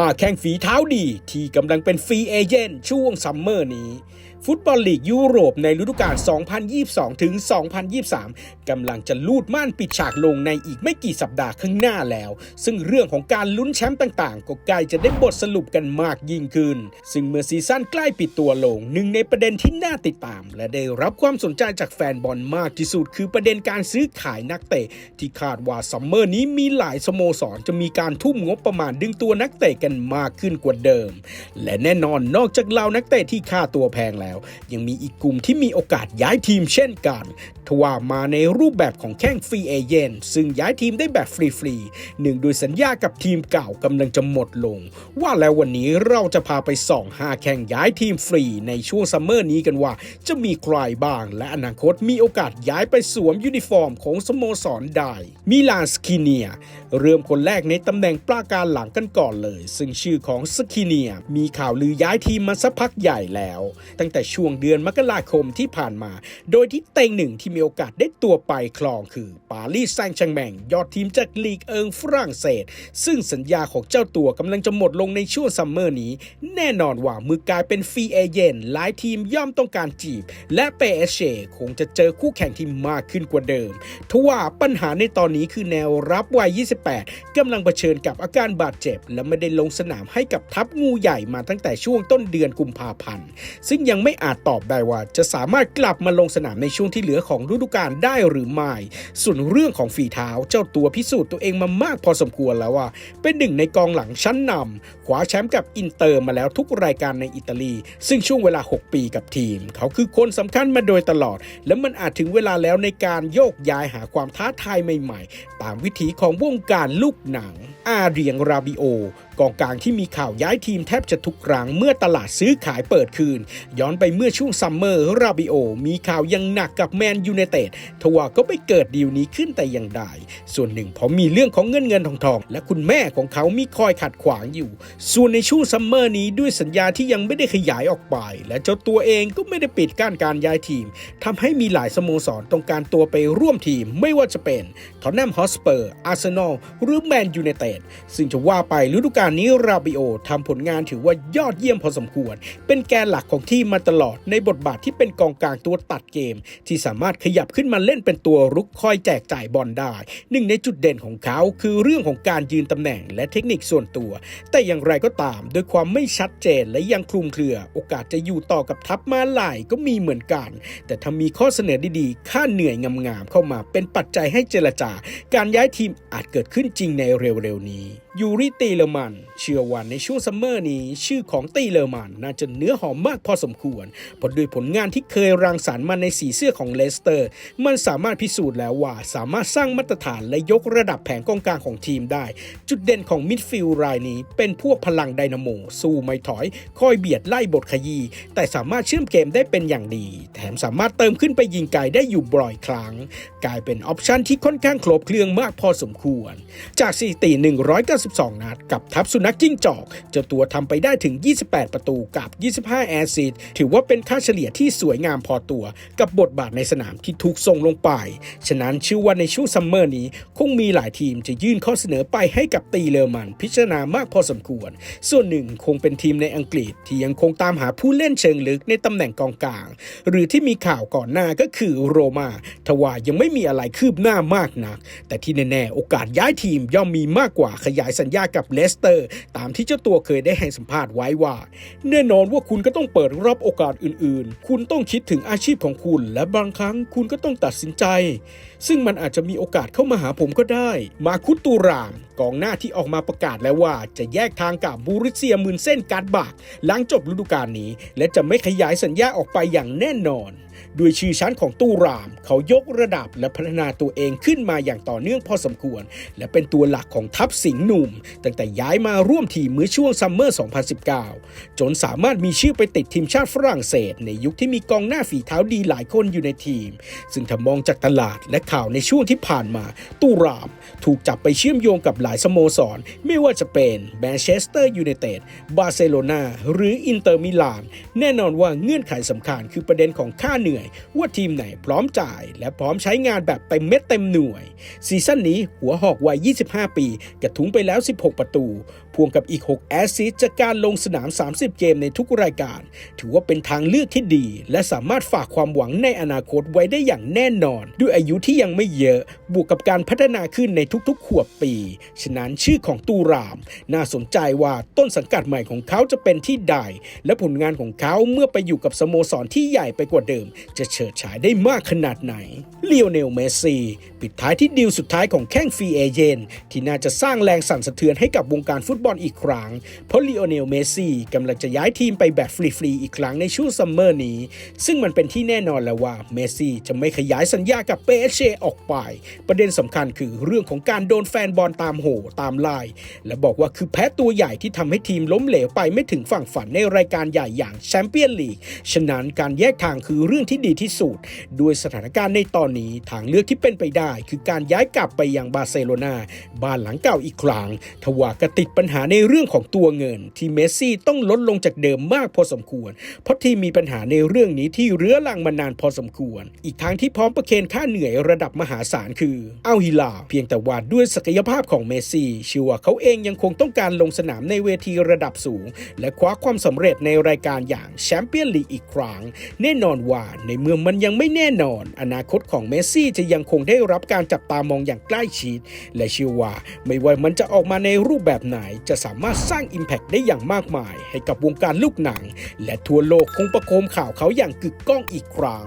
5 แข้งฝีเท้าดีที่กำลังเป็นฟรีเอเจนต์ช่วงซัมเมอร์นี้ ฟุตบอลลีกยุโรปในฤดูกาล 2022 ถึง 2023 กำลังจะลูดม่านปิดฉากลงในอีกไม่กี่สัปดาห์ข้างหน้าแล้ว ซึ่งเรื่องของการลุ้นแชมป์ต่างๆ ก็ใกล้จะได้บทสรุปกันมากยิ่งขึ้น ซึ่งเมื่อซีซั่นใกล้ปิดตัวลง หนึ่งในประเด็นที่น่าติดตาม และได้รับความสนใจจากแฟนบอลมากที่สุด คือประเด็นการซื้อขายนักเตะ ที่คาดว่าซัมเมอร์นี้มีหลายสโมสรจะมีการทุ่มงบประมาณดึงตัวนักเตะกันมากขึ้นกว่าเดิม และแน่นอนนอกจากเรานักเตะที่ค่าตัวแพงแล้วยังมีอีกกลุ่มที่มีโอกาสย้ายทีมเช่นกันทว่ามาในรูปแบบของแข้งฟรีเอเจนต์ซึ่งย้ายทีมได้แบบฟรีๆหนึ่งโดยสัญญากับทีมเก่ากำลังจะหมดลง ว่าแล้ววันนี้เราจะพาไปส่องหาแข่งย้ายทีมฟรีในช่วงซัมเมอร์นี้กันว่า จะมีใครบ้าง และอนาคตมีโอกาสย้ายไปสวมยูนิฟอร์มของสโมสรได้มิลานสกิเนีย เริ่มคนแรกในตำแหน่งปราการหลังกันก่อนเลย ซึ่งชื่อของสกิเนียมีข่าวลือย้ายทีมมาสักพักใหญ่แล้ว ตั้งแต่ช่วงเดือนมกราคมที่ผ่านมา โดยที่เต็งหนึ่งที่มีโอกาสได้ตัวไปคลองคือปารีสแซงต์แชงแมงยอดทีมจากลีกเอิงฝรั่งเศส ซึ่งสัญญาของเจ้าตัวกำลังจะหมดลงในช่วงซัมเมอร์นี้ แน่นอนว่ามือกลายเป็นฟรีเอเจนหลายทีมย่อมต้องการจีบ และเปเอเชคงจะเจอคู่แข่งที่มากขึ้นกว่าเดิมทว่าปัญหาในตอนนี้คือแนวรับวัย 28 กำลังเผชิญกับอาการบาดเจ็บ และไม่ได้ลงสนามให้กับทัพงูใหญ่มาตั้งแต่ช่วงต้นเดือนกุมภาพันธ์ ซึ่งยังไม่อาจตอบได้ว่าจะสามารถกลับมาลงสนามในช่วงที่เหลือของฤดูกาลได้หรือไม่ ส่วนเรื่องของฝีเท้าเจ้าตัวพิสูจน์ตัวเองมามากพอสมควรแล้วว่า เป็นหนึ่งในกองหลังชั้นนำคว้าแชมป์กับอินเตอร์มาแล้วทุกรายการในอิตาลี ซึ่งช่วงเวลา 6 ปีกับทีม เขาคือคนสำคัญมาโดยตลอด และมันอาจถึงเวลาแล้วในการโยกย้ายหาความท้าทายใหม่ ๆ ตามวิถีของวงการลูกหนังอาเรียงราบิโอกองกลางที่มีข่าวย้ายทีมแทบจะทุกครั้งเมื่อตลาดซื้อขายเปิดคืน ย้อนไปเมื่อช่วงซัมเมอร์ราบิโอ มีข่าวยังหนักกับแมนยูไนเต็ดทว่าก็ไม่เกิดดีลนี้ขึ้นแต่อย่างใด ส่วนหนึ่งเพราะมีเรื่องของเงินเงินทองทอง และคุณแม่ของเขามีคอยขัดขวางอยู่ ส่วนในช่วงซัมเมอร์นี้ด้วยสัญญาที่ยังไม่ได้ขยายออกไป และเจ้าตัวเองก็ไม่ได้ปิดกั้นการย้ายทีมทำให้มีหลายสโมสรต้องการตัวไปร่วมทีมไม่ว่าจะเป็นทอนแนมฮอสเปอร์อาร์เซนอลหรือแมนยูไนเต็ดซึ่งจะว่าไปฤดูกาลนี้ราบิโอทำผลงานถือว่ายอดเยี่ยมพอสมควร เป็นแกนหลักของทีมมาตลอดในบทบาทที่เป็นกองกลางตัวตัดเกม ที่สามารถขยับขึ้นมาเล่นเป็นตัวรุกคอยแจกจ่ายบอลได้ หนึ่งในจุดเด่นของเขาคือเรื่องของการยืนตำแหน่งและเทคนิคส่วนตัว แต่อย่างไรก็ตามโดยความไม่ชัดเจนและยังคลุมเครือ โอกาสจะอยู่ต่อกับทัพมาลายก็มีเหมือนกัน แต่ถ้ามีข้อเสนอดีๆ ค่าเหนื่อยงามๆเข้ามาเป็นปัจจัยให้เจรจาการย้ายทีมอาจเกิดขึ้นจริงในเร็วๆนี้ ยูริตีเลอร์มัน เชื่อว่าในช่วงซัมเมอร์นี้ ชื่อของตีเลอร์มัน น่าจะเนื้อหอมมากพอสมควรเพราะด้วยผลงานที่เคยรังสรรค์มาในสีเสื้อของเลสเตอร์ มันสามารถพิสูจน์แล้วว่า สามารถสร้างมาตรฐานและยกระดับแผงกองกลางของทีมได้ จุดเด่นของมิดฟิลด์รายนี้ เป็นพวกพลังไดนาโม สู้ไม่ถอย คอยเบียดไล่บทขยี้แต่สามารถเชื่อมเกมได้เป็นอย่างดี แถมสามารถเติมขึ้นไปยิงไกลได้อยู่บ่อยครั้ง กลายเป็นออปชันที่ค่อนข้างครบเครื่องมากพอสมควร จากสถิติ192 นัด กับทัพสุนัขจิ้งจอก เจ้าตัวทำไปได้ถึง 28 ประตูกับ 25 แอสซิสต์ถือว่าเป็นค่าเฉลี่ยที่สวยงามพอตัว กับบทบาทในสนามที่ถูกส่งลงไป ฉะนั้นชื่อว่าในช่วงซัมเมอร์นี้ คงมีหลายทีมจะยื่นข้อเสนอไปให้กับตีเลอร์มันพิจารณามากพอสมควร ส่วนหนึ่งคงเป็นทีมในอังกฤษที่ยังคงตามหาผู้เล่นเชิงลึกในตำแหน่งกองกลาง หรือที่มีข่าวก่อนหน้าก็คือโรมาทว่ายังไม่มีอะไรคืบหน้ามากนัก แต่ที่แน่ๆโอกาสย้ายทีมย่อมมีมากกว่าขยายสัญญากับเลสเตอร์ ตามที่เจ้าตัวเคยได้ให้สัมภาษณ์ไว้ว่า แน่นอนว่าคุณก็ต้องเปิดรับโอกาสอื่นๆ คุณต้องคิดถึงอาชีพของคุณ และบางครั้งคุณก็ต้องตัดสินใจ ซึ่งมันอาจจะมีโอกาสเข้ามาหาผมก็ได้ มาคุตตูรามกองหน้าที่ออกมาประกาศแล้วว่า จะแยกทางกับบูริเซียมืนเส้นการบากหลังจบฤดูกาลนี้ และจะไม่ขยายสัญญาออกไปอย่างแน่นอนด้วยชื่อชั้นของตู้ราม เขายกระดับและพัฒนาตัวเองขึ้นมาอย่างต่อเนื่องพอสมควร และเป็นตัวหลักของทัพสิงห์หนุ่ม ตั้งแต่ย้ายมาร่วมทีมเมื่อช่วงซัมเมอร์ 2019 จนสามารถมีชื่อไปติดทีมชาติฝรั่งเศส ในยุคที่มีกองหน้าฝีเท้าดีหลายคนอยู่ในทีม ซึ่งถ้ามองจากตลาดและข่าวในช่วงที่ผ่านมา ตู้ราม ถูกจับไปเชื่อมโยงกับหลายสโมสร ไม่ว่าจะเป็นแมนเชสเตอร์ยูไนเต็ดบาร์เซโลนาหรืออินเตอร์มิลานแน่นอนว่าเงื่อนไขสำคัญคือประเด็นของค่าเหนื่อย ว่าทีมไหนพร้อมจ่าย และพร้อมใช้งานแบบเต็มเม็ดเต็มหน่วย ซีซั่นนี้หัวหอกวัย 25 ปี กระทุ้งไปแล้ว 16 ประตู พ่วงกับอีก 6 แอสซิสจากการลงสนาม 30 เกมในทุกรายการ ถือว่าเป็นทางเลือกที่ดี และสามารถฝากความหวังในอนาคตไว้ได้อย่างแน่นอน ด้วยอายุที่ยังไม่เยอะ บวกกับการพัฒนาขึ้นในทุกๆ ขวบปี ฉะนั้นชื่อของตูราม น่าสนใจว่าต้นสังกัดใหม่ของเขาจะเป็นที่ใด และผลงานของเขาเมื่อไปอยู่กับสโมสรที่ใหญ่ไปกว่าเดิมจะเฉิดฉายได้มากขนาดไหนเลโอเนลเมสซี่ปิดท้ายที่ดีลสุดท้ายของแข้งฟรีเอเจนที่น่าจะสร้างแรงสั่นสะเทือนให้กับวงการฟุตบอลอีกครั้ง เพราะเลีโอเนลเมสซี่กำลังจะย้ายทีมไปแบบฟรีๆอีกครั้งในช่วงซัมเมอร์นี้ ซึ่งมันเป็นที่แน่นอนแล้วว่าเมสซี่จะไม่ขยายสัญญากับเปเชออกไป ประเด็นสำคัญคือเรื่องของการโดนแฟนบอลตามโหตามไล่และบอกว่าคือแพ้ตัวใหญ่ที่ทำให้ทีมล้มเหลวไปไม่ถึงฝั่งฝันในรายการใหญ่อย่างแชมเปี้ยนลีกฉะนั้นการแยกทางคือเรื่องที่ดีที่สุด ด้วยสถานการณ์ในตอนนี้ทางเลือกที่เป็นไปได้ คือการย้ายกลับไปยังบาร์เซโลนาบ้านหลังเก่าอีกครั้งทว่ากระติดปัญหาในเรื่องของตัวเงิน ที่เมสซี่ต้องลดลงจากเดิมมากพอสมควร เพราะทีมมีปัญหาในเรื่องนี้ที่เรื้อรังมานานพอสมควร อีกทางที่พร้อมประเคนค่าเหนื่อยระดับมหาศาลคืออัลฮิลาเพียงแต่ว่าด้วยศักยภาพของเมสซี่เชื่อว่าเขาเองยังคงต้องการลงสนามในเวทีระดับสูง และคว้าความสำเร็จในรายการอย่างแชมเปี้ยนลีกอีกครั้ง แน่นอนว่าในเมื่อมันยังไม่แน่นอน อนาคตของเมสซี่จะยังคงได้รับการจับตามองอย่างใกล้ชิด และเชื่อว่าไม่ว่ามันจะออกมาในรูปแบบไหน จะสามารถสร้าง Impact ได้อย่างมากมาย ให้กับวงการลูกหนัง และทั่วโลกคงประโคมข่าวเขาอย่างกึกก้องอีกครั้ง